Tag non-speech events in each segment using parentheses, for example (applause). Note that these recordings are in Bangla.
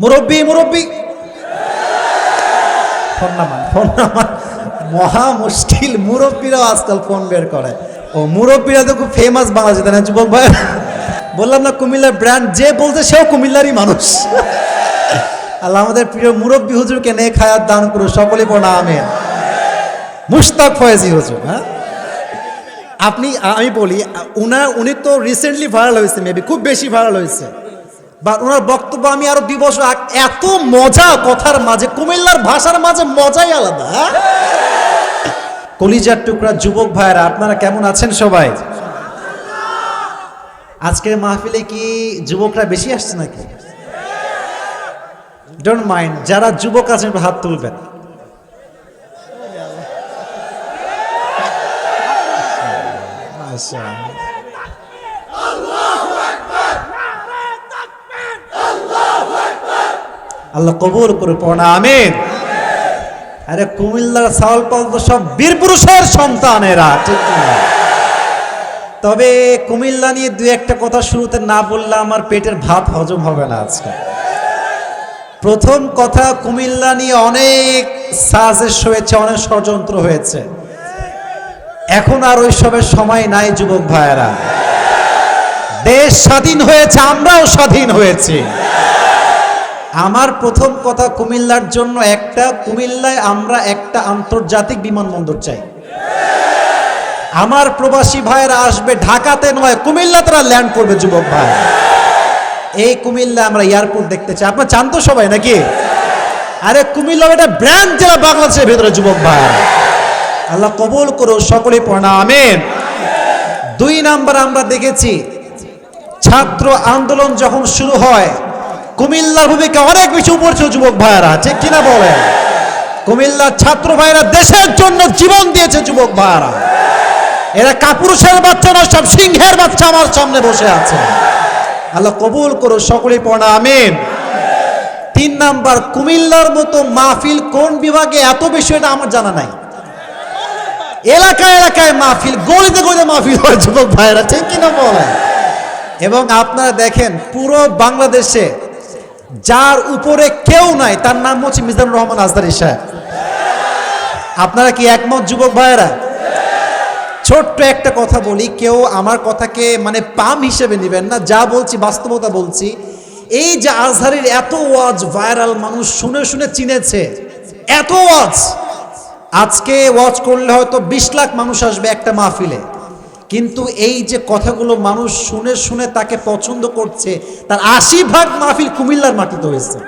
মুরব্বী মুরব্বী। ফোন নামান ফোন নামান। মহা মুশকিল, মুরব্বীরাও আজকাল ফোন বের করে। ও মুরব্বীরা তো খুব ফেমাস বাংলাদেশে, তাই না, যুবক ভাই বললাম না, কুমিল্লার ব্র্যান্ড যে বলছে সেও কুমিল্লারই মানুষ। আল্লাহ আমাদের প্রিয় মুরব্বী হুজুরকে নে খায়াত দান করো সকলে পড়া আমেন। মুশতাক ফয়েজি হুজুর হ্যাঁ? আপনি, আমি বলি, উনার, উনি তো রিসেন্টলি ভাইরাল হয়েছে মেবি খুব বেশি ভাইরাল হয়েছে। বা ওনার বক্তব্য আমি আরও দুই বছর এত মজা কথার মাঝে, কুমিল্লার ভাষার মাঝে মজাই আলাদা হ্যাঁ? কলিজার টুকরা যুবক ভাইরা আপনারা কেমন আছেন সবাই আজকের মাহফিলে কি যুবকরা বেশি আসছে নাকি ডোন্ট মাইন্ড যারা যুবক আছেন হাত তুলবেন মাশাআল্লাহ। আল্লাহ কবুল করে পড়া আমিন। আরে, কুমিল্লার পাল তো সব বীর পুরুষের সন্তানেরা, ঠিক? তবে কুমিল্লা নিয়ে দু একটা কথা শুরুতে না বললে আমার পেটের ভাত হজম হবে না আজকে। প্রথম কথা, কুমিল্লা নিয়ে অনেক সাজেশ হয়েছে অনেক ষড়যন্ত্র হয়েছে। এখন আর ওইসবের সময় নাই, যুবক ভাইয়েরা। দেশ স্বাধীন হয়েছে, আমরাও স্বাধীন হয়েছি। আমার প্রথম কথা কুমিল্লার জন্য একটা, কুমিল্লায় আমরা একটা আন্তর্জাতিক বিমানবন্দর চাই। আমার প্রবাসী ভাইয়েরা আসবে ঢাকাতে নয় কুমিল্লা তারা ল্যান্ড করবে, যুবক ভাই। এই কুমিল্লা আমরা এয়ারপোর্ট দেখতে চাই। আপনার চান তো সবাই নাকি? আরে কুমিল্লা এটা ব্র্যান্ড জেলা বাংলাদেশের ভেতরে, যুবক ভাই। আল্লাহ কবুল করো সকলে পড়া আমেন। দুই নাম্বার আমরা দেখেছি, ছাত্র আন্দোলন যখন শুরু হয় কুমিল্লার ভূমিকা অনেক বেশি উপর যুবক ভাইয়েরা, ঠিক কিনা বলে কুমিল্লার ছাত্র ভাইয়েরা দেশের জন্য জীবন দিয়েছে যুবক ভাইয়েরা। এরা কাপুরুষের বাচ্চা না সব সিংহের বাচ্চা আমার সামনে বসে আছে। আল্লাহ কবুল করো সকলেই পড়া, আমিন। তিন নাম্বার, কুমিল্লার মতো মাহফিল কোন বিভাগে এত বেশি এটা আমার জানা নাই। এলাকায় এলাকায় মাহফিল, গলিতে গলিতে মাহফিল হয় যুবক ভাইয়েরা, ঠিক কিনা বলে এবং আপনারা দেখেন, পুরো বাংলাদেশে যার উপরে কেউ নাই, তার নাম হচ্ছে মিজানুর রহমান আজদারি সাহেব। আপনারা কি একমত, যুবক ভাইয়েরা? ছোট্ট একটা কথা বলি, কেউ আমার কথাকে মানে পাম হিসেবে নেবেন না, যা বলছি, বাস্তবতা বলছি। এই যে আজহারের এত ওয়াজ ভাইরাল, মানুষ শুনে শুনে চিনেছে, এত ওয়াজ। আজকে ওয়াজ করলে হয়তো বিশ লাখ মানুষ আসবে একটা মাহফিলে। কিন্তু এই যে কথাগুলো মানুষ শুনে শুনে তাকে পছন্দ করছে, তার আশি ভাগ মাহফিল কুমিল্লার মাটিতে হয়েছে।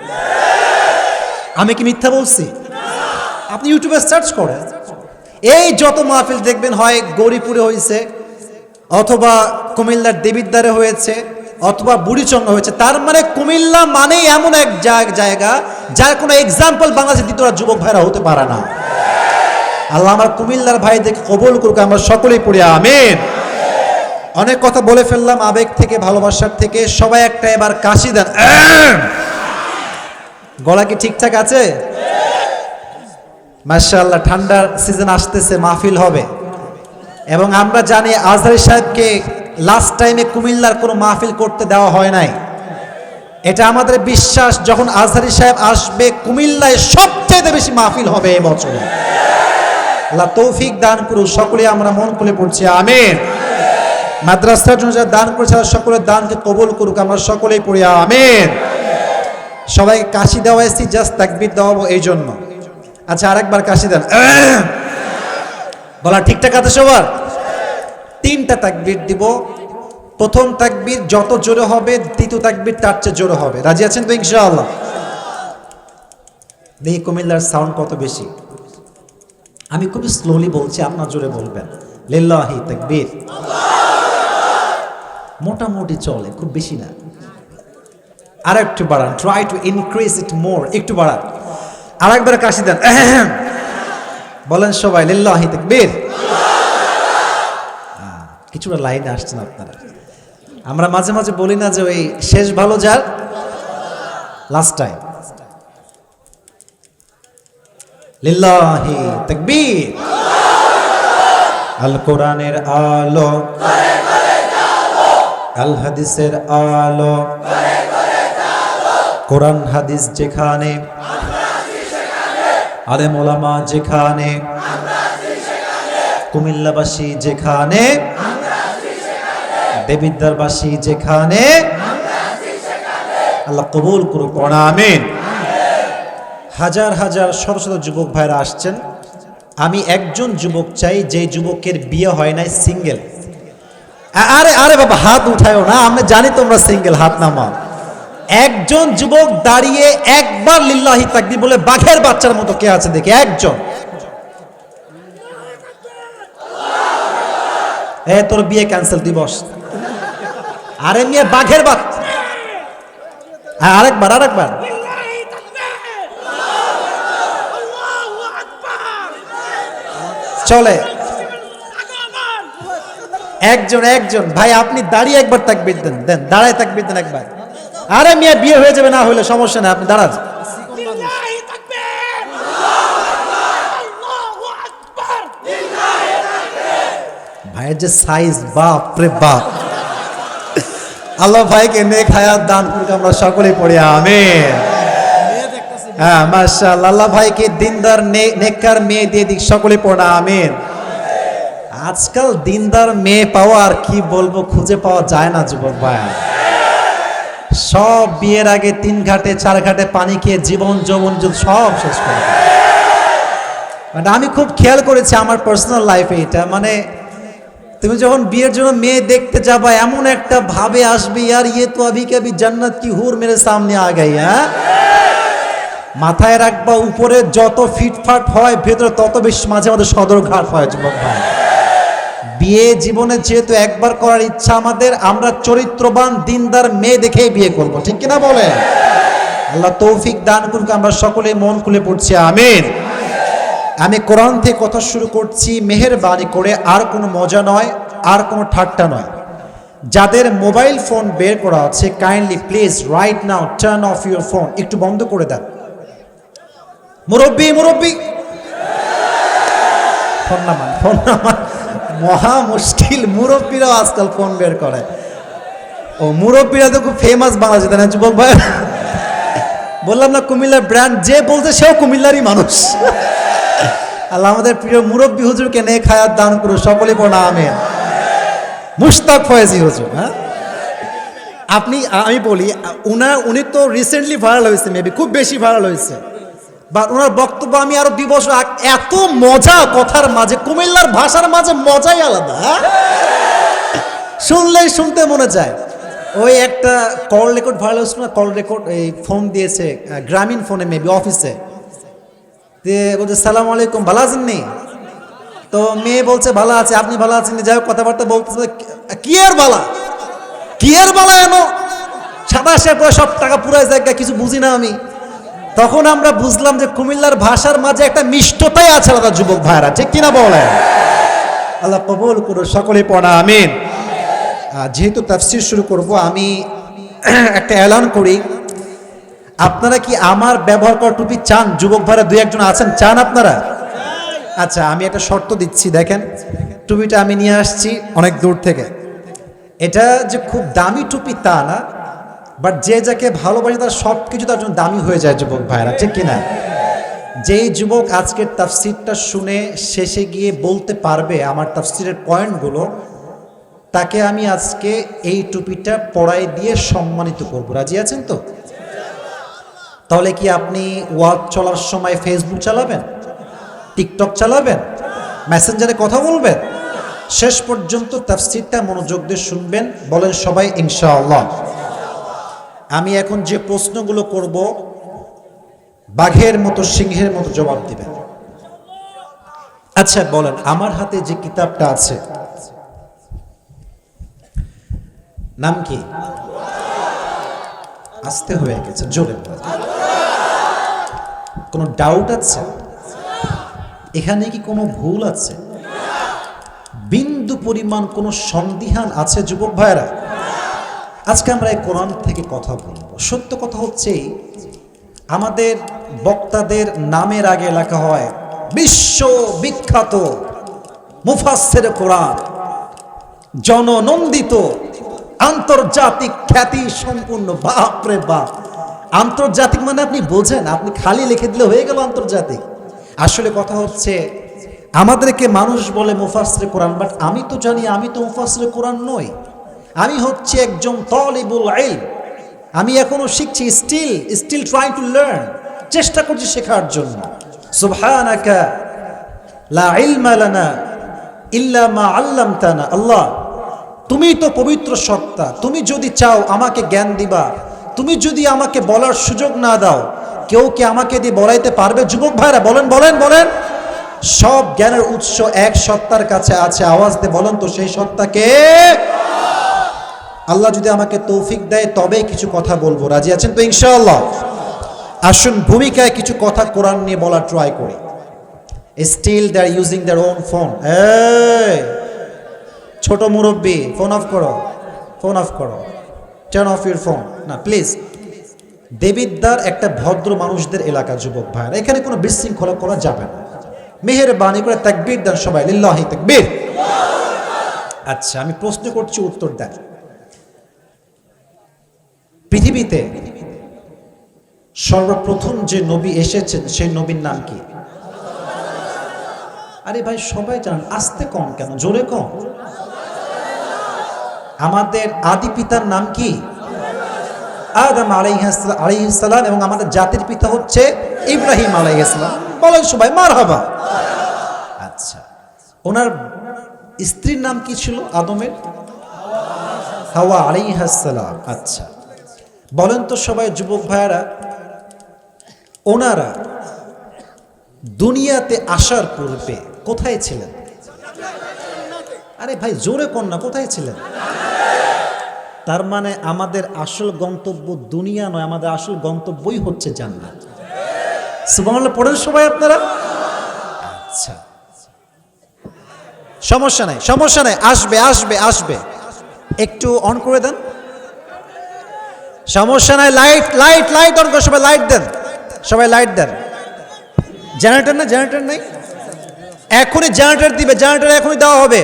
আমি কি মিথ্যা বলছি? আপনি ইউটিউবে সার্চ করেন। এই যত মাহফিল দেখবেন হয় গৌরীপুরে হয়েছে, অথবা কুমিল্লার দেবিদ্বারে হয়েছে, অথবা বুড়িচঙ্গা হয়েছে। তার মানে কুমিল্লা মানেই এমন এক জায়- জায়গা, যার কোনো এক্সাম্পল বাংলাদেশের দ্বিতীয় যুবক ভাইরা হতে পারে না। আল্লাহ আমার কুমিল্লার ভাইদেরকে কবল করুক, আমরা সকলেই পড়ি, আমিন। অনেক কথা বলে ফেললাম, আবেগ থেকে, ভালোবাসার থেকে, সবাই একটা এবার কাশি দেন গলা কি ঠিকঠাক আছে? মার্শাল্লাহ ঠান্ডার সিজন আসতেছে, মাহফিল হবে। এবং আমরা জানি আজহারি সাহেবকে লাস্ট টাইমে কুমিল্লার কোনো মাহফিল করতে দেওয়া হয় নাই। এটা আমাদের বিশ্বাস, যখন আজহারি সাহেব আসবে, কুমিল্লায় সবচেয়ে বেশি মাহফিল হবে এই বছরে। আল্লাহ তৌফিক দান করুন সকলে আমরা মন খুলে পড়ছি, আমিন। মাদ্রাসার জন্য যারা দান করেছে সকলের দানকে কবুল করুক, আমরা সকলেই পড়ি, আমিন। সবাই কাশি দেওয়া এসেছি, জাস্ট তাকবির দেওয়াবো এই জন্য। আচ্ছা আরেকবার কাশি দেন। বলা ঠিকঠাক আছে সবার? তিনটা তাকবির দিব। প্রথম তাকবির যত জোরে হবে, দ্বিতীয় তাকবির তার চেয়ে জোরে হবে। রাজি আছেন তো ইনশাআল্লাহ? দেখি কুমিল্লার সাউন্ড কত বেশি? আমি খুবই স্লোলি বলছি, আপনার জোরে বলবেন। লিল্লাহি তাকবীর। মোটামুটি চলে, খুব বেশি না। আর একটু বাড়ান try to increase it more একটু বাড়ান। আর একবার কাশি দেন। (laughs) বলেন সবাই, লিল্লাহি তাকবীর। কিছুটা লাইনে আসছেন আপনারা। আমরা মাঝে মাঝে বলি না যে ওই শেষ ভালো যার লাস্ট টাইম লিল্লাহি তাকবীর। আল কোরআনের আলো। আল হাদিসের আলো। কোরআন হাদিস যেখানে। আলেম ওলামা যেখানে। কুমিল্লাবাসী যেখানে। দেবিদ্দারবাসী যেখানে। আল্লাহ কবুল করুক আমিন। হাজার হাজার শত শত যুবক ভাইরা আসছেন। আমি একজন যুবক চাই যে যুবকের বিয়ে হয় নাই, সিঙ্গেল। আরে আরে বাবা, হাত উঠায়ও না আমরা জানি তোমরা সিঙ্গেল, হাত নামাও। একজন যুবক দাঁড়িয়ে একবার লিল্লাহি তাকবি বলে বাঘের বাচ্চার মতো কে আছে দেখে, একজন। এ, তোর বিয়ে ক্যান্সেল দিবস। আরে মেয়ে, বাঘের বাচ্চা। হ্যাঁ আরেকবার আরেকবার লিল্লাহি তাকবীর আল্লাহু আকবার চলে। একজন একজন। ভাই, আপনি দাঁড়িয়ে একবার তাকবির দেন। দেন, দাঁড়ায় তাকবির দেন একবার। আরে মিয়া, বিয়ে হয়ে যাবে, না হলে সমস্যা নেই, আপনি দাঁড়ান। ভাইয়ের যে সাইজ বাপ রে বাপ। আল্লাহ ভাইকে নেক হায়াত দান করুক, আমরা সকলেই পড়ি, আমিন। হ্যাঁ ভাইকে দিনদার নেককার মেয়ে দিয়ে দিক, সকলে পড়া, আমিন। আজকাল দিনদার মেয়ে পাওয়া আর কি বলব, খুঁজে পাওয়া যায় না, যুবক ভাই। সব বিয়ের আগে তিন ঘাটে, চার ঘাটে পানি খেয়ে জীবন যৌবন সব শেষ করে মানে আমি খুব খেয়াল করেছি আমার পার্সোনাল লাইফে এটা। মানে তুমি যখন বিয়ের জন্য মেয়ে দেখতে যাবা, এমন একটা ভাবে আসবে আর ইয়ে তো আভি কবি জান্নাত কি হুর মেরে সামনে আ গাই হ্যাঁ? মাথায় রাখবা, উপরে যত ফিটফাট হয়, ভেতরে তত বেশি মাঝে মাঝে সদরঘাট হয়, যুবক ভাই। বিয়ে জীবনে যেহেতু একবার করার ইচ্ছা আমাদের, আমরা চরিত্রবান, দিনদার মেয়ে দেখেই বিয়ে করব, ঠিক কিনা বলে আল্লাহ তৌফিক দান করুক, আমরা সকলে মন খুলে পড়ছি, আমিন। আমি কোরআন থেকে কথা শুরু করছি, মেহেরবানি করে, আর কোনো মজা নয়, আর কোনো ঠাট্টা নয়। যাদের মোবাইল ফোন বের করা আছে kindly please right now turn off your phone একটু বন্ধ করে দেন। মুরব্বি মুরব্বি। ফোন নামান ফোন নামান। মহা মুশকিল, মুরব্বীরাও আজকাল ফোন বের করে। ও মুরব্বীরা তো খুব ফেমাস বাংলাদেশে, তাই না, যুবক ভাই? বললাম না, কুমিল্লার ব্র্যান্ড যে বলছে সেও কুমিল্লারই মানুষ। আল্লাহ আমাদের প্রিয় মুরব্বী হুজুরকে নে খায়াত দান করু সকলে পড়া আমি মুশতাক ফয়েজি হুজুর হ্যাঁ? আপনি, আমি বলি, উনার, উনি তো রিসেন্টলি ভাইরাল হয়েছে মেবি খুব বেশি ভাইরাল হয়েছে। বা ওনার বক্তব্য আমি আরও দুই বছর এত মজা কথার মাঝে, কুমিল্লার ভাষার মাঝে মজাই আলাদা হ্যাঁ? শুনলেই শুনতে মনে যায় ওই একটা কল রেকর্ড ভাইরাল হয়েছিল না? কল রেকর্ড এই ফোন দিয়েছে গ্রামীণ ফোনে মেবি অফিসে বলছে, সালাম আলাইকুম, ভালো আছেন নি? তো মেয়ে বলছে, ভালো আছে, আপনি ভালো আছেন? যাই হোক কথাবার্তা বলতেছে, কি আর বালা? কি আর বালা এনো? সাতাশের পরে সব টাকা পুরাই জায়গা কিছু বুঝি না আমি। তখন আমরা বুঝলাম যে কুমিল্লার ভাষার মাঝে একটা মিষ্টতাই আছে আলাদা যুবক ভাইরা। ঠিক কিনা বলে আল্লাহ কবুল করো সকলে পড়া, আমিন। যেহেতু তাফসির শুরু করব, আমি একটা এলান করি। আপনারা কি আমার ব্যবহার করা টুপি চান? যুবক ভাইরা, দুই একজন আছেন, চান আপনারা? আচ্ছা আমি একটা শর্ত দিচ্ছি, দেখেন। টুপিটা আমি নিয়ে আসছি অনেক দূর থেকে। এটা যে খুব দামি টুপি তা না বাট যে যাকে ভালোবাসে তার সব কিছু তার জন্য দামি হয়ে যায় যুবক ভাইরা ঠিক কিনা? যেই যুবক আজকের তাফসিরটা শুনে শেষে গিয়ে বলতে পারবে আমার তাফসিরের পয়েন্টগুলো, তাকে আমি আজকে এই টুপিটা পড়াই দিয়ে সম্মানিত করব। রাজি আছেন তো? তাহলে কি আপনি ওয়াক চলার সময় ফেসবুক চালাবেন? টিকটক চালাবেন? মেসেঞ্জারে কথা বলবেন? শেষ পর্যন্ত তাফসিরটা মনোযোগ দিয়ে শুনবেন, বলেন সবাই ইনশাআল্লাহ। আমি এখন যে প্রশ্নগুলো করব, বাঘের মতো, সিংহের মতো জবাব দিবেন। আচ্ছা বলেন, আমার হাতে যে কিতাবটা আছে, নাম কি? আসতে হয়ে গেছে, জোরে। কোনো ডাউট আছে? এখানে কি কোনো ভুল আছে? বিন্দু পরিমাণ কোনো সন্দিহান আছে, যুবক ভাইরা আজকে আমরা এই কোরআন থেকে কথা বলব। সত্য কথা হচ্ছে আমাদের বক্তাদের নামের আগে লেখা হয়, বিশ্ব বিখ্যাত মুফাসসির কোরআন, জননন্দিত, আন্তর্জাতিক খ্যাতি সম্পূর্ণ বাপরে বাপ। আন্তর্জাতিক মানে আপনি বোঝেন, আপনি খালি লিখে দিলে হয়ে গেল আন্তর্জাতিক। আসলে কথা হচ্ছে, আমাদেরকে মানুষ বলে মুফাসরে কোরআন বাট আমি তো জানি, আমি তো মুফাসরে কোরআন নই। আমি হচ্ছে একজন তলিবুল আইল আমি এখনও শিখছি still still trying to learn চেষ্টা করছি শেখার জন্য। সুবহানাকা, লা ইলমা লানা ইল্লা মা আল্লামতানা। আল্লাহ, তুমি তো পবিত্র সত্তা। তুমি যদি চাও আমাকে জ্ঞান দিবা, তুমি যদি আমাকে বলার সুযোগ না দাও, কেউ কি আমাকে দিয়ে বলাইতে পারবে? যুবক ভাইরা, বলেন বলেন বলেন। সব জ্ঞানের উৎস এক সত্তার কাছে আছে। আওয়াজ দিয়ে বলেন তো সেই সত্তাকে আল্লাহ যদি আমাকে তৌফিক দেয়, তবেই কিছু কথা বলব। রাজি আছেন তো ইনশাআল্লাহ? আসুন ভূমিকায় কিছু কথা কোরআন নিয়ে বলা ট্রাই করি। Still they are using their own phone ছোট মুরব্বী ফোন অফ করো। ফোন অফ করো। টার্ন অফ ইউর ফোন না প্লিজ দেবিদ্দার একটা ভদ্র মানুষদের এলাকা, যুবক ভাইরা এখানে কোনো বিশৃঙ্খলা করা যাবে না। মেহের মেহেরবানি করে তাকবীর দেন সবাই। লিল্লাহি তাকবীর। আচ্ছা আমি প্রশ্ন করছি, উত্তর দেন। পৃথিবীতে সর্বপ্রথম যে নবী এসেছেন, সেই নবীর নাম কি? আরে ভাই, সবাই জানেন আসতে কম কেন? জোরে কম। আমাদের আদি পিতার নাম কি? আদম আলাইহিসসালাম এবং আমাদের জাতির পিতা হচ্ছে ইব্রাহিম আলাইহিসসালাম বলেন সবাই মার হবা আচ্ছা ওনার স্ত্রীর নাম কি ছিল? আদমের? হাওয়া আলাইহাসসালাম আচ্ছা। বলেন তো সবাই, যুবক ভাইয়ারা, ওনারা দুনিয়াতে আসার পূর্বে কোথায় ছিলেন? আরে ভাই, জোরে কন্যা কোথায় ছিলেন? তার মানে আমাদের আসল গন্তব্য দুনিয়া নয়, আমাদের আসল গন্তব্যই হচ্ছে জান্নাত। সুবহানাল্লাহ, পড়েন সবাই আপনারা? আচ্ছা। সমস্যা নাই সমস্যা নাই, আসবে আসবে আসবে। একটু অন করে দেন। সমস্যা নাই লাইট লাইট লাইট অন করে সবাই লাইট দেন। সবাই লাইট দেন। জেনারেটর না জেনারেটর নেই? এখনই জেনারেটর দিবে জেনারেটর এখনই দেওয়া হবে।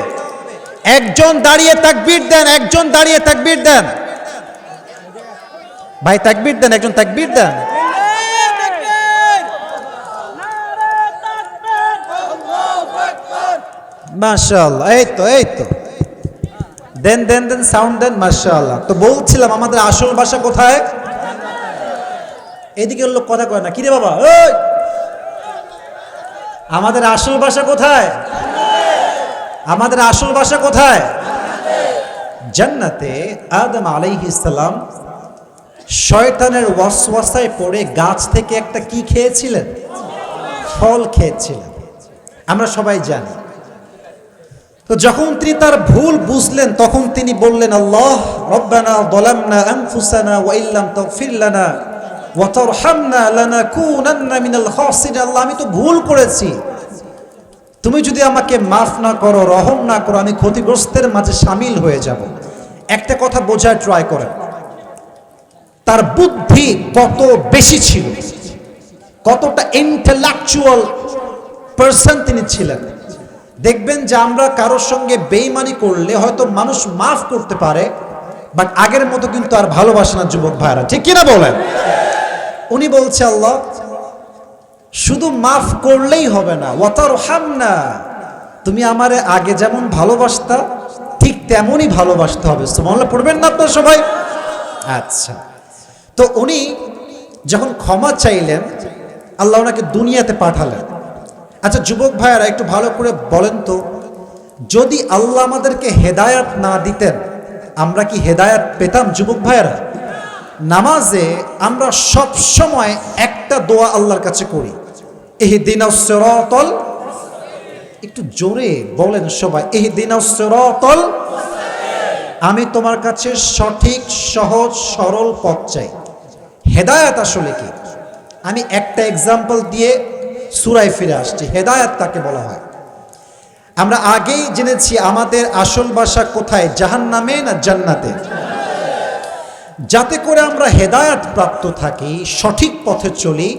একজন দাঁড়িয়ে তাকবীর দেন, একজন দাঁড়িয়ে তাকবীর দেন। ভাই, তাকবীর দেন, একজন তাকবীর দেন। মাশাআল্লাহ, এই তো এই তো। দেন দেন দেন সাউন্ড দেন, মাশাআল্লাহ। তো বলছিলাম, আমাদের আসল ভাষা কোথায়? এদিকে লোক কথা কয় না। কিরে বাবা? ওই আমাদের আসল ভাষা কোথায়? আমাদের আসল ভাষা কোথায়? জান্নাতে আদম আলাইহিস সালাম শয়তানের ওয়াসওয়াসায় পড়ে গাছ থেকে একটা কি খেয়েছিলেন? ফল খেয়েছিলেন। আমরা সবাই জানি। তো যখন তিনি তার ভুল বুঝলেন, তখন তিনি বললেন, আল্লাহ, রব্বানা দলামনা আনফুসানা ওয়া ইল্লাম তাগফির লানা ওয়া তারহামনা লানাকুনান্না মিনাল খাসিরিন। আল্লাহ, আমি তো ভুল করেছি। তুমি যদি আমাকে মাফ না করো, রহম না করো, আমি ক্ষতিগ্রস্তের মাঝে সামিল হয়ে যাব। একটা কথা বোঝার ট্রাই করেন। তার বুদ্ধি কত বেশি ছিল, কতটা ইন্টেলেকচুয়াল পার্সন তিনি ছিলেন। দেখবেন যে আমরা কারোর সঙ্গে বেইমানি করলে হয়তো মানুষ মাফ করতে পারে, বাট আগের মতো কিন্তু আর ভালোবাসে না যুবক ভাইরা ঠিক কিনা বলেন? উনি বলছে, আল্লাহ, শুধু মাফ করলেই হবে না। ওয়াতার হামনা তুমি আমারে আগে যেমন ভালোবাসতা, ঠিক তেমনই ভালোবাসতে হবে। সুমল্লা পড়বেন না আপনার সবাই? আচ্ছা। তো উনি যখন ক্ষমা চাইলেন, আল্লাহ ওনাকে দুনিয়াতে পাঠালেন। আচ্ছা যুবক ভাইয়ারা, একটু ভালো করে বলেন তো, যদি আল্লাহ আমাদেরকে হেদায়াত না দিতেন, আমরা কি হেদায়াত পেতাম যুবক ভাইয়ারা? নামাজে আমরা সব সময় একটা দোয়া আল্লাহর কাছে করি। এই দিন একটু জোরে বলেন সবাই এই দিন আমি তোমার কাছে সঠিক, সহজ, সরল পথ চাই। হেদায়াত আসলে কি? আমি একটা এক্সাম্পল দিয়ে সুরায় ফিরে আসছি, হেদায়াত তাকে বলা হয়। আমরা আগেই জেনেছি আমাদের আসল বাসা কোথায় জাহান নামে না জান্নাতে? যাতে করে আমরা হেদায়াত প্রাপ্ত থাকি, সঠিক পথে চলি,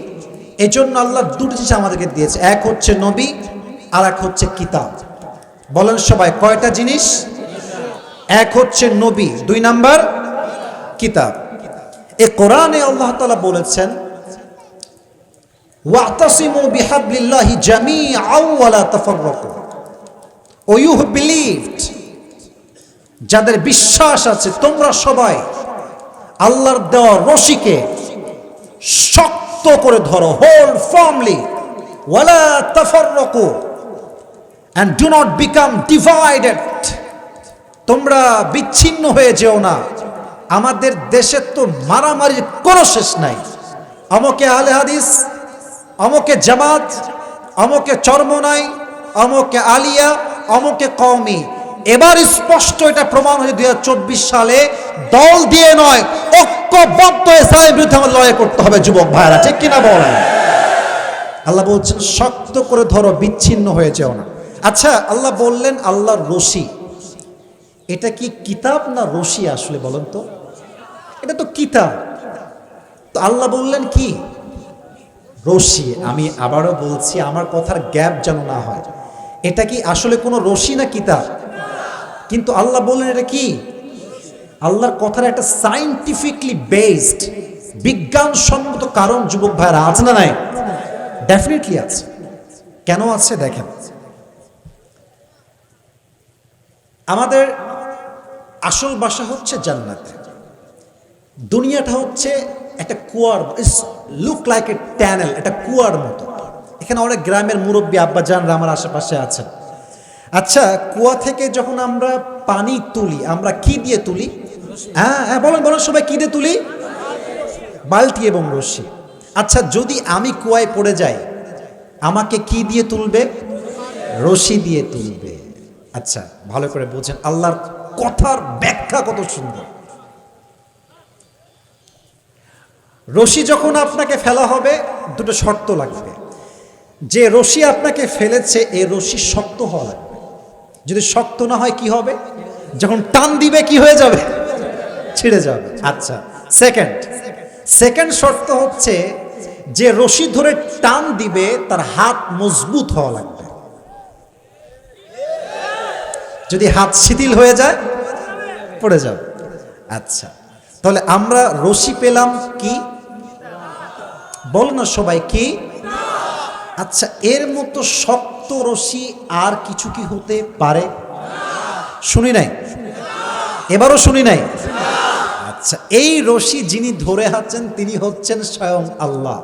এজন্য আল্লাহ দুটি জিনিস আমাদেরকে দিয়েছে। এক হচ্ছে নবী আর এক হচ্ছে কিতাব। বলেন সবাই, কয়টা জিনিস? এক হচ্ছে নবী, দুই নাম্বার কিতাব। এ কোরআনে আল্লাহ তালা বলেছেন ওয়াতাসিমু বিহাবলিল্লাহি জামিআও ওয়া লা তাফাররাকু। ও ইউ বিলিভড, যাদের বিশ্বাস আছে তোমরা সবাই আল্লাহর দেওয়া রশিকে শক্ত করে ধরো হোল্ড ফার্মলি ওয়ালা তাফাররাকু, and do not become divided তোমরা বিচ্ছিন্ন হয়ে যেও না। আমাদের দেশে তো মারামারির কোনো শেষ নাই। আমাকে আলে হাদিস আমকে জামাত, আমকে চর্মনাই, আমকে আলিয়া, আমকে কওমি। এবার স্পষ্ট এটা প্রমাণ হয়েছে দুই সালে। দল দিয়ে নয়, ঐক্যবদ্ধ ইসলামের বিরুদ্ধে আমাদের লড়াই করতে হবে, যুবক ভাইরা ঠিক কিনা বলেন? আল্লাহ বলছেন, শক্ত করে ধরো, বিচ্ছিন্ন হয়ে না। আচ্ছা আল্লাহ বললেন, আল্লাহর রশি। এটা কি কিতাব না রশি আসলে বলেন তো? এটা তো কিতাব। তো আল্লাহ বললেন কি? রশি, আমি আবারও বলছি, আমার কথার গ্যাপ যেন না হয়। এটা কি আসলে কোনো রশি না কিতাব? কিন্তু আল্লাহ বললেন, এটা কি? আল্লাহর কথার একটা সাইন্টিফিকলি বেসড বিজ্ঞানসম্মত কারণ, যুবক ভাইরা, আছে না নাই? ডেফিনেটলি আছে। কেন আছে দেখেন? আমাদের আসল বাসা হচ্ছে জান্নাত। দুনিয়াটা হচ্ছে একটা কুয়ার লুক লাইক এ ট্যানেল একটা কুয়ার মতো। এখানে অনেক গ্রামের মুরব্বী আব্বা আব্বাজানরা আমার আশেপাশে আছেন। আচ্ছা কুয়া থেকে যখন আমরা পানি তুলি, আমরা কি দিয়ে তুলি? হ্যাঁ হ্যাঁ বলেন বলেন, সবাই কি দিয়ে তুলি? বালতি এবং রশ্মি আচ্ছা যদি আমি কুয়ায় পড়ে যাই, আমাকে কি দিয়ে তুলবে? রশি দিয়ে তুলবে। আচ্ছা ভালো করে বোঝেন, আল্লাহর কথার ব্যাখ্যা কত সুন্দর। রশি যখন আপনাকে ফেলা হবে, দুটো শর্ত লাগবে। যে রশি আপনাকে ফেলেছে এই রশি শক্ত হওয়া লাগবে। যদি শক্ত না হয়, কি হবে? যখন টান দিবে, কি হয়ে যাবে? ছিঁড়ে যাবে। আচ্ছা সেকেন্ড সেকেন্ড শর্ত হচ্ছে, যে রশি ধরে টান দিবে, তার হাত মজবুত হওয়া লাগবে। যদি হাত শিথিল হয়ে যায়, পড়ে যাবে। আচ্ছা তাহলে আমরা রশি পেলাম কি? বল না সবাই কি? আচ্ছা এর মতো শক্ত রশি আর কিছু কি হতে পারে? শুনি নাই? এবারও শুনি নাই? আচ্ছা এই রশি যিনি ধরে আছেন, তিনি হচ্ছেন স্বয়ং আল্লাহ।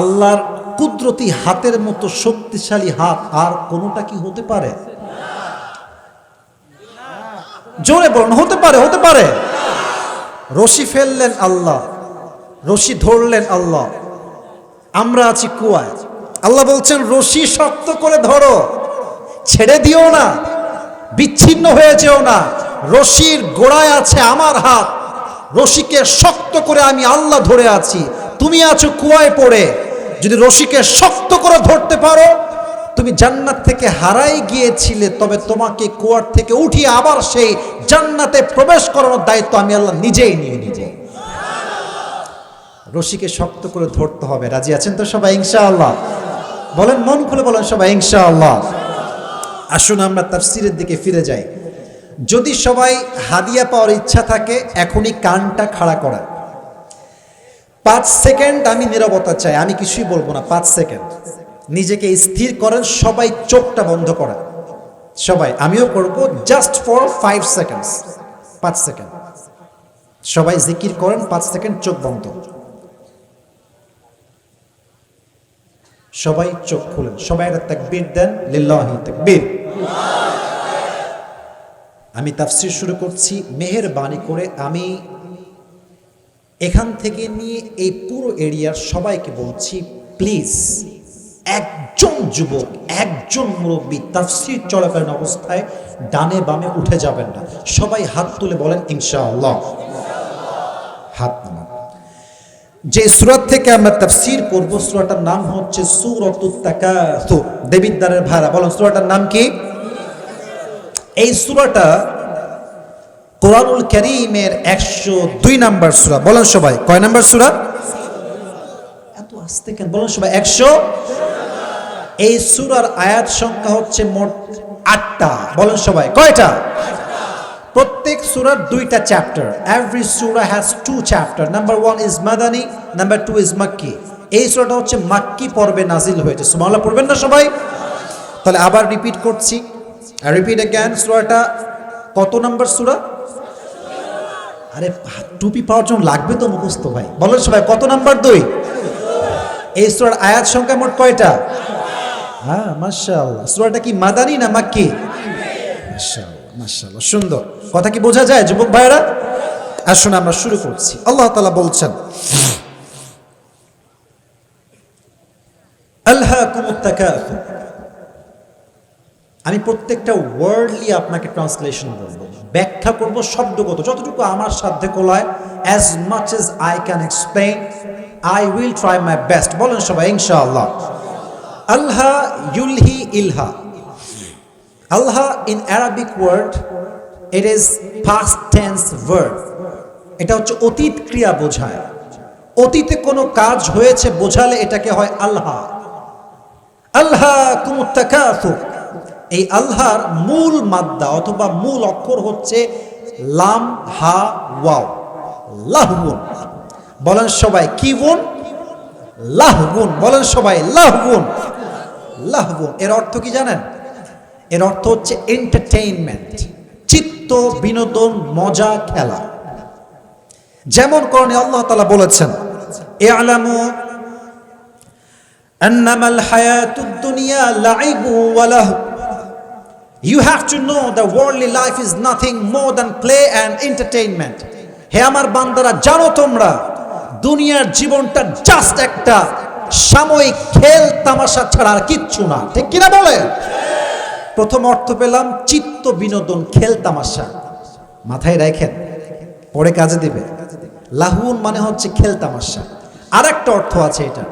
আল্লাহর কুদরতি হাতের মতো শক্তিশালী হাত আর কোনোটা কি হতে পারে? জোরে বলুন, হতে পারে হতে পারে। রশি ফেললেন আল্লাহ। রশি ধরলেন আল্লাহ। আমরা আছি কুয়ায়। আল্লাহ বলছেন, রশি শক্ত করে ধরো। ছেড়ে দিও না। বিচ্ছিন্ন হয়ে যেও না। রশির গোড়ায় আছে আমার হাত। রশিকে শক্ত করে আমি আল্লাহ ধরে আছি। তুমি আছো কুয়ায় পড়ে। যদি রশিকে শক্ত করে ধরতে পারো, তুমি জান্নাত থেকে হারাই গিয়েছিলে, তবে তোমাকে কুয়ার থেকে উঠিয়ে আবার সেই জান্নাতে প্রবেশ করানোর দায়িত্ব আমি আল্লাহ নিজেই নিয়ে নিব রশিকে শক্ত করে ধরতে হবে। রাজি আছেন তো সবাই? ইনশাআল্লাহ। বলেন, মন খুলে বলেন সবাই, ইনশাআল্লাহ। আসুন আমরা তাফসিরের দিকে ফিরে যাই। যদি সবাই হাদিয়া পাওয়ার ইচ্ছা থাকে, এখনই কানটা খাড়া করা পাঁচ সেকেন্ড আমি নিরবতা চাই, আমি কিছুই বলব না, পাঁচ সেকেন্ড। নিজেকে স্থির করেন, সবাই চোখটা বন্ধ করা সবাই, আমিও করব জাস্ট ফর ফাইভ সেকেন্ডস পাঁচ সেকেন্ড। সবাই জিকির করেন, পাঁচ সেকেন্ড চোখ বন্ধ। সবাই চোখ খুলেন। সবাই একটা তাকবীর দেন, লিল্লাহি তাকবীর। আমি তাফসির শুরু করছি, মেহেরবানি করে আমি এখান থেকে নিয়ে এই পুরো এরিয়ার সবাইকে বলছি, প্লিজ, একজন যুবক, একজন মুরব্বী তাফসির চলাকালীন অবস্থায় ডানে বামে উঠে যাবেন না। সবাই হাত তুলে বলেন, ইনশাআল্লাহ। হাত নামান। যে সুরাত থেকে আমরা তাফসির করব সুরাটার নাম হচ্ছে তাকাসুর। দেবিদ্দারের ভাড়া বলেন সুরাটার নাম কি? এই সুরাটা কোরআনুল করিমের একশো দুই নাম্বার সুরা। বলেন সবাই, কয় নাম্বার সুরা? এত আসতে কেন? বলেন সবাই, একশো? এই সুরার আয়াত সংখ্যা হচ্ছে মোট আটটা। বলেন সবাই, কয়টা? প্রত্যেক সুরার দুইটা চ্যাপ্টার এভরি সুরা has two chapter number one is Madani number two is মাক্কি এই সুরাটা হচ্ছে মাক্কি পর্বে নাজিল হয়েছে। সুমাল্লাহ পড়বেন না সবাই? তাহলে আবার রিপিট করছি। রিপিট জ্ঞান সুরাটা কত নাম্বার সুরা? আরে, টুপি পাওয়ার জন্য লাগবে তো মুখস্থ ভাই। বলেন সবাই, কত নাম্বার দুই? এই সুরার আয়াত সংখ্যা মোট কয়টা? হ্যাঁ মাশাআল্লাহ। সুরাটা কি মাদানি না মাক্কি? মাশাআল্লাহ। মাশাআল্লাহ, সুন্দর। কথা কি বোঝা যায়, যুবক ভাইরা আসুন আমরা শুরু করছি। আল্লাহ তাআলা বলছেন আমি প্রত্যেকটা ওয়ার্ডলি আপনাকে ট্রান্সলেশন করব ব্যাখ্যা করব শব্দগত, যতটুকু আমার সাধ্যে কোলায় as much as I can explain I will try my best বলেন সবাই, ইনশাআল্লাহ। আল্লাহ ইউলহি ইলহা। আল্লাহ in Arabic word it is past tense word এটা হচ্ছে অতীত ক্রিয়া বোঝায়। অতীতে কোনো কাজ হয়েছে বোঝালে এটাকে হয় আল্লাহ। আল্লাহ কুমুত্তাকাসু এই আল্লাহর মূল মাদ্দা অথবা মূল অক্ষর হচ্ছে লাম, হা, ওয়াও। লাহবুন বলেন সবাই, কি গুণ লাহবুন বলেন সবাই লাহবুন লাহবুন এর অর্থ কি জানেন? এর অর্থ হচ্ছে এন্টারটেইনমেন্ট চিত্ত, বিনোদন, মজা, খেলা। যেমন করণে আল্লাহ তালা বলেছেন এ আলামো You have to know the worldly life is nothing more than play and entertainment. হে আমার বান্দারা, জানো তোমরা, দুনিয়ার জীবনটা জাস্ট একটা সাময়িক খেল, তামাশা ছাড়া আর কিচ্ছু না। ঠিক কিনা বলে প্রথম অর্থ পেলাম চিত্ত বিনোদন, খেল তামাশা। মাথায় রাখেন, পরে কাজে দিবে। লাহুন মানে হচ্ছে খেল তামাশা। আর একটা অর্থ আছে এটা।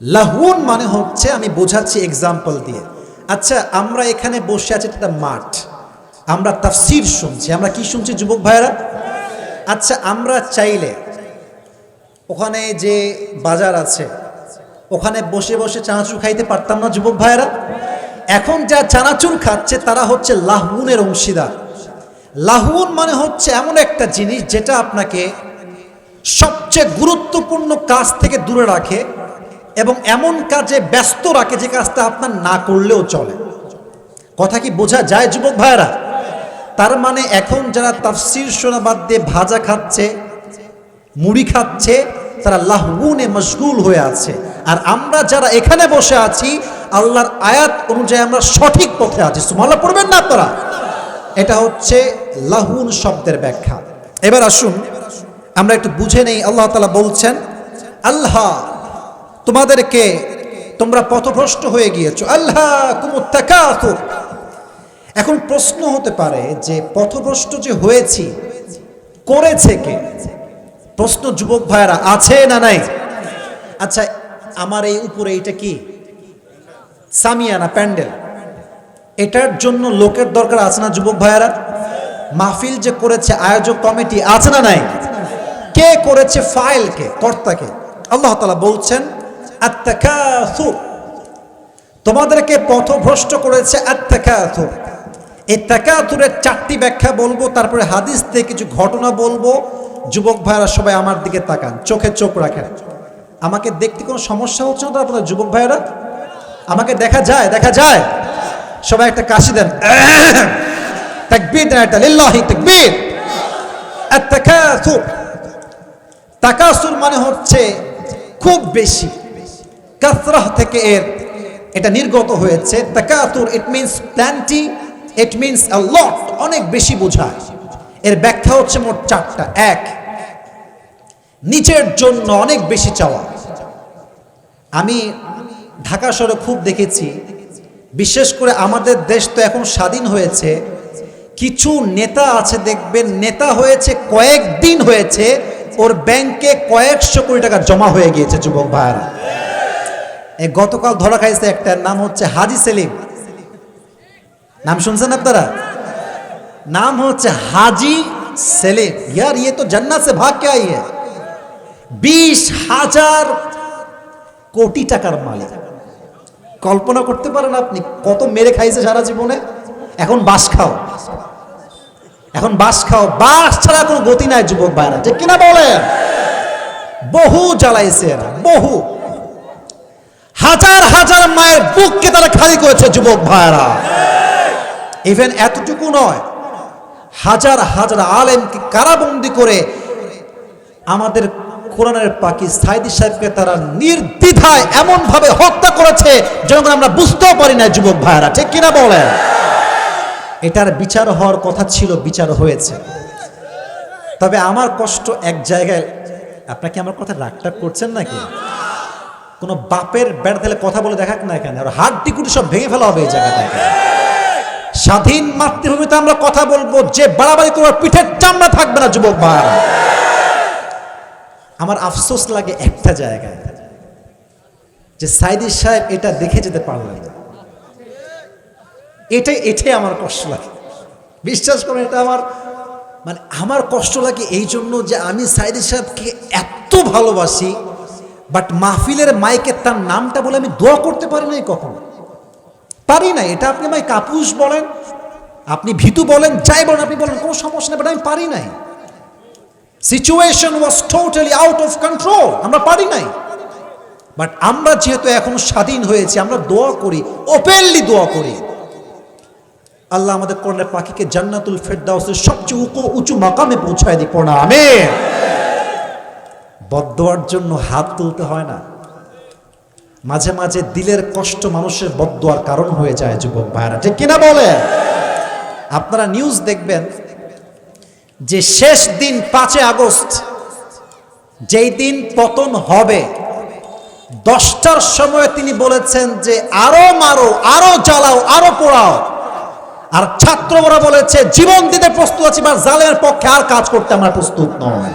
লাহুন মানে হচ্ছে আমি বোঝাচ্ছি এক্সাম্পল দিয়ে। আচ্ছা আমরা এখানে বসে আছি একটা মাঠ। আমরা তাফসির শুনছি। আমরা কি শুনছি, যুবক ভাইরা আচ্ছা আমরা চাইলে ওখানে যে বাজার আছে ওখানে বসে বসে চানাচুর খাইতে পারতাম না যুবক ভাইরা এখন যা চানাচুর খাচ্ছে তারা হচ্ছে লাহুনের অংশীদার। লাহুন মানে হচ্ছে এমন একটা জিনিস যেটা আপনাকে সবচেয়ে গুরুত্বপূর্ণ কাজ থেকে দূরে রাখে এবং এমন কাজে ব্যস্ত রাখে যে কাজটা আপনার না করলেও চলে। কথা কি বোঝা যায় যুবক ভাইয়েরা? তার মানে এখন যারা তাফসির শোনা বাদ দিয়ে ভাজা খাচ্ছে, মুড়ি খাচ্ছে তারা লাহগুনে মশগুল হয়ে আছে। আর আমরা যারা এখানে বসে আছি, আল্লাহর আয়াত অনুযায়ী আমরা সঠিক পথে আছি। সুমাল্লা পড়বেন না আপনারা? এটা হচ্ছে লাহুন শব্দের ব্যাখ্যা। এবার আসুন, আমরা একটু বুঝে নেই, আল্লাহ তালা বলছেন, আল্লাহ, তোমাদেরকে তোমরা পথভ্রষ্ট হয়ে গিয়েছো। আল্লাহ কুমুত্তাকাতুর এখন প্রশ্ন হতে পারে যে, পথভ্রষ্ট যে হয়েছি, করেছে কে? প্রশ্ন, যুবক ভাইয়েরা, আছে না নাই? আচ্ছা আমার এই উপরে এটা কি? সামিয়ানা প্যান্ডেল। এটার জন্য লোকের দরকার আছে না, যুবক ভাইয়েরা? মাহফিল যে করেছে আয়োজক কমিটি আছে না নাই? কে করেছে ফাইলকে, কর্তাকে? আল্লাহ তালা বলছেন আত্মাকাসুর তোমাদেরকে পথভ্রষ্ট করেছে আত্মাকাসুর এই তাকাতুরের চারটি ব্যাখ্যা বলব, তারপরে হাদিস থেকে কিছু ঘটনা বলব। যুবক ভাইরা সবাই আমার দিকে তাকান, চোখে চোখ রাখেন। আমাকে দেখতে কোনো সমস্যা হচ্ছে না তো আপনাদের যুবক ভাইরা আমাকে দেখা যায় দেখা যায়। সবাই একটা কাশি দেন। (coughs) তাকাসুর মানে হচ্ছে খুব বেশি। কাসরাহ থেকে এর এটা নির্গত হয়েছে। তাকাতুর it means plenty it means lot অনেক বেশি বোঝায়। এর ব্যাখ্যা হচ্ছে মোট চারটা। এক নিজের জন্য অনেক বেশি চাওয়া। আমি ঢাকা শহরে খুব দেখেছি, বিশেষ করে আমাদের দেশ তো এখন স্বাধীন হয়েছে। কিছু নেতা আছে, দেখবেন নেতা হয়েছে, কয়েকদিন হয়েছে, ওর ব্যাংকে কয়েকশো কোটি টাকা জমা হয়ে গিয়েছে, যুবক ভাইয়েরা। গতকাল ধরা খাইছে একটা নাম হচ্ছে হাজি সেলিম। নাম শুনছেন আপনারা? নাম হচ্ছে হাজি সেলিম ইয়ার ইয়ে তো জান্নাত সে ভাগ কে আই বিশ হাজার কোটি টাকার মালিক। কল্পনা করতে পারেন আপনি, কত মেরে খাইছে সারা জীবনে? এখন বাস খাও। এখন বাস খাও। বাস ছাড়া কোনো গতি নাই, যুবক ভাইরা। ঠিক কিনা বলেন? বহু জ্বালাইছে বহু। হাজার হাজার মায়ের বুককে তারা খালি করেছে যুবক ভাইরা। ইভেন এতটুকু নয় হাজার হাজার আলেমকে কারাবন্দি করে আমাদের কোরআনের পাখি সাইদি সাহেবকে তারা নির্দ্বিধায় এমন ভাবে হত্যা করেছে যখন আমরা বুঝতেও পারি না যুবক ভাইরা ঠিক কিনা বলেন? এটার বিচার হওয়ার কথা ছিল, বিচার হয়েছে। তবে আমার কষ্ট এক জায়গায়, আপনার কি আমার কথা রাগটা করছেন নাকি? কোনো বাপের ব্যাট দিলে কথা বলে দেখাক না কেন? আর হাত টিকুটি সব ভেঙে ফেলা হবে এই জায়গাটায় স্বাধীন মাতৃভূমিতে আমরা কথা বলব, যে বাড়াবাড়ি করবার পিঠের চামড়া থাকবে না, যুবক ভাইরা আমার আফসোস লাগে একটা জায়গায়, যে সাইদি সাহেব এটা দেখে যেতে পারলেন এটাই এটাই আমার কষ্ট লাগে। বিশ্বাস করুন, এটা আমার মানে আমার কষ্ট লাগে এই জন্য যে আমি সাইদি সাহেবকে এত ভালোবাসি, বাট মাহফিলের মাইকে তার নামটা বলে আমি দোয়া করতে পারি নাই কখনো। পারি না, এটা আপনি আমায় কাপুস বলেন, আপনি ভীতু বলেন, যাই বলেন আপনি বলেন, কোনো সমস্যা নেই বাট আমি পারি নাই। Situation was totally out of control আমরা পারি নাই। বাট আমরা যেহেতু এখন স্বাধীন হয়েছি, আমরা দোয়া করি ওপেনলি দোয়া করি। আল্লাহ আমাদের কোরআনের পাখিকে জান্নাতুল ফেরদাউসের সবচেয়ে উঁচু উঁচু মাকামে পৌঁছায় দিই পড়া আমিন। বদোয়ার জন্য হাত তুলতে হয় না। মাঝে মাঝে দিলের কষ্ট মানুষের বদোয়ার কারণ হয়ে যায়, যুবক ভাইরা ঠিক কিনা বলে? আপনারা নিউজ দেখবেন যে শেষ দিন পাঁচে আগস্ট, যেই দিন পতন হবে, দশটার সময় তিনি বলেছেন যে আরও মারো, আরও জ্বালাও, আরও পোড়াও। আর ছাত্ররা বলেছে, জীবন দিতে প্রস্তুত আছি, বা জালের পক্ষে আর কাজ করতে আমরা প্রস্তুত নয়।